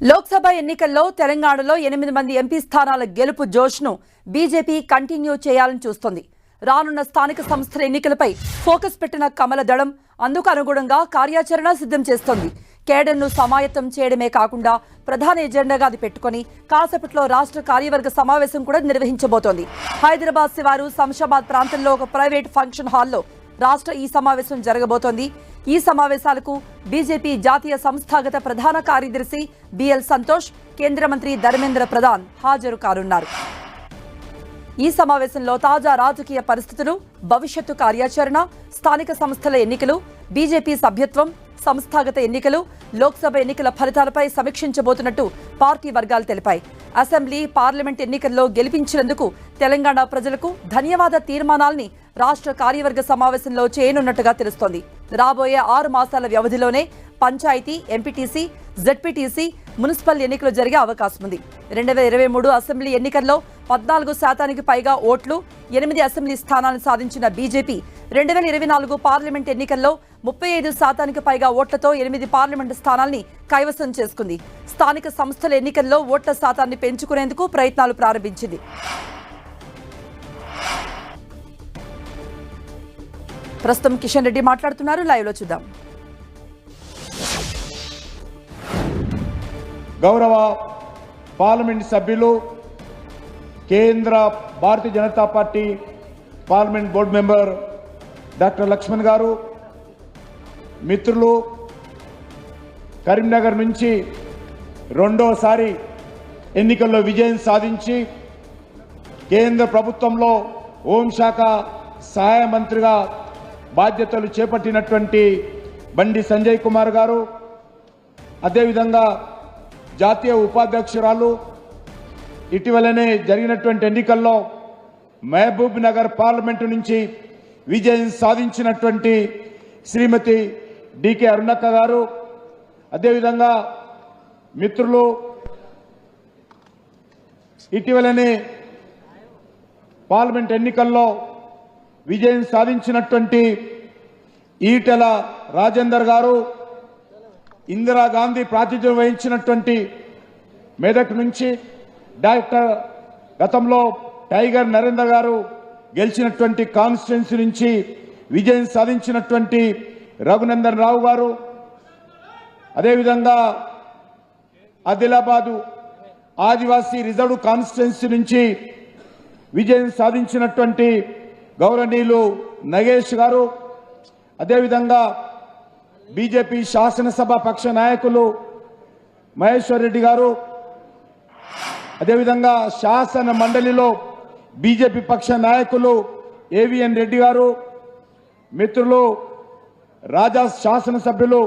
లోక్సభ ఎన్నికల్లో తెలంగాణలో ఎనిమిది మంది ఎంపీ స్థానాల గెలుపు జోష్ను బీజేపీ కంటిన్యూ చేయాలని చూస్తోంది. రానున్న స్థానిక సంస్థల ఎన్నికలపై ఫోకస్ పెట్టిన కమల దళం అందుకు అనుగుణంగా కార్యాచరణ సిద్ధం చేస్తోంది. కేడర్ను సమాయత్తం చేయడమే కాకుండా ప్రధాన ఎజెండాగా అది పెట్టుకుని కాసేపట్లో రాష్ట్ర కార్యవర్గ సమావేశం కూడా నిర్వహించబోతోంది. హైదరాబాద్ శివారు శంషాబాద్ ప్రాంతంలో ఒక ప్రైవేట్ ఫంక్షన్ హాల్లో రాష్ట్ర ఈ సమావేశం జరగబోతోంది. ఈ సమావేశాలకు బీజేపీ జాతీయ సంస్థాగత ప్రధాన కార్యదర్శి బిఎల్ సంతోష్ కేంద్ర మంత్రి ధర్మేంద్ర ప్రధాన్ హాజరు కానున్నారు. ఈ సమావేశంలో తాజా రాజకీయ పరిస్థితులు భవిష్యత్తు కార్యాచరణ స్థానిక సంస్థల ఎన్నికలు బీజేపీ సభ్యత్వం సంస్థాగత ఎన్నికలు లోక్సభ ఎన్నికల ఫలితాలపై సమీక్షించబోతున్నట్టు పార్టీ వర్గాలు తెలిపాయి. అసెంబ్లీ పార్లమెంట్ ఎన్నికల్లో గెలిపించినందుకు తెలంగాణ ప్రజలకు ధన్యవాద తీర్మానాల్ని రాష్ట్ర కార్యవర్గ సమావేశంలో చేయనున్నట్టుగా తెలుస్తోంది. రాబోయే ఆరు మాసాల వ్యవధిలోనే పంచాయతీ ఎంపీటీసీ జెడ్పీటీసీ మున్సిపల్ ఎన్నికలు జరిగే అవకాశం ఉంది. రెండు వేల ఇరవై మూడు అసెంబ్లీ ఎన్నికల్లో పద్నాలుగు శాతానికి పైగా ఓట్లు ఎనిమిది అసెంబ్లీ స్థానాలను సాధించిన బీజేపీ రెండు వేల ఇరవై నాలుగు పార్లమెంట్ ఎన్నికల్లో ముప్పై ఐదు శాతానికి పైగా ఓట్లతో ఎనిమిది పార్లమెంటు స్థానాల్ని కైవసం చేసుకుంది. స్థానిక సంస్థల ఎన్నికల్లో ఓట్ల శాతాన్ని పెంచుకునేందుకు ప్రయత్నాలు ప్రారంభించింది. ప్రస్తుతం కిషన్ రెడ్డి మాట్లాడుతున్నారు. లైవ్లో చూద్దాం. గౌరవ పార్లమెంట్ సభ్యులు కేంద్ర Bharatiya Janata party parliament board member doctor Laxman గారు మిత్రులు కరీంనగర్ నుంచి రెండోసారి ఎన్నికల్లో విజయం సాధించి కేంద్ర ప్రభుత్వంలో హోంశాఖ సహాయ మంత్రిగా బాధ్యతలు చేపట్టినటువంటి బండి సంజయ్ కుమార్ గారు అదేవిధంగా జాతీయ ఉపాధ్యక్షురాలు ఇటీవలనే జరిగినటువంటి ఎన్నికల్లో మహబూబ్ నగర్ పార్లమెంటు నుంచి విజయం సాధించినటువంటి శ్రీమతి డికే అరుణక్క గారు అదేవిధంగా మిత్రులు ఇటీవలనే పార్లమెంట్ ఎన్నికల్లో విజయం సాధించినటువంటి ఈటెల రాజేందర్ గారు ఇందిరాగాంధీ ప్రాతిధ్యం వహించినటువంటి మెదక్ నుంచి డాక్టర్ గతంలో టైగర్ నరేంద్ర గారు గెలిచినటువంటి కాన్స్టిట్యున్సీ నుంచి విజయం సాధించినటువంటి రఘునందన్ రావు గారు అదేవిధంగా ఆదిలాబాదు ఆదివాసీ రిజర్వ్ కాన్స్టిట్యున్సీ నుంచి విజయం సాధించినటువంటి గౌరవనీయులు నగేష్ గారు అదేవిధంగా బీజేపీ శాసనసభ పక్ష నాయకులు మహేశ్వర్ రెడ్డి గారు అదేవిధంగా శాసన మండలిలో బీజేపీ పక్ష నాయకులు ఏవిఎన్ రెడ్డి గారు మిత్రులు రాజా శాసనసభ్యులు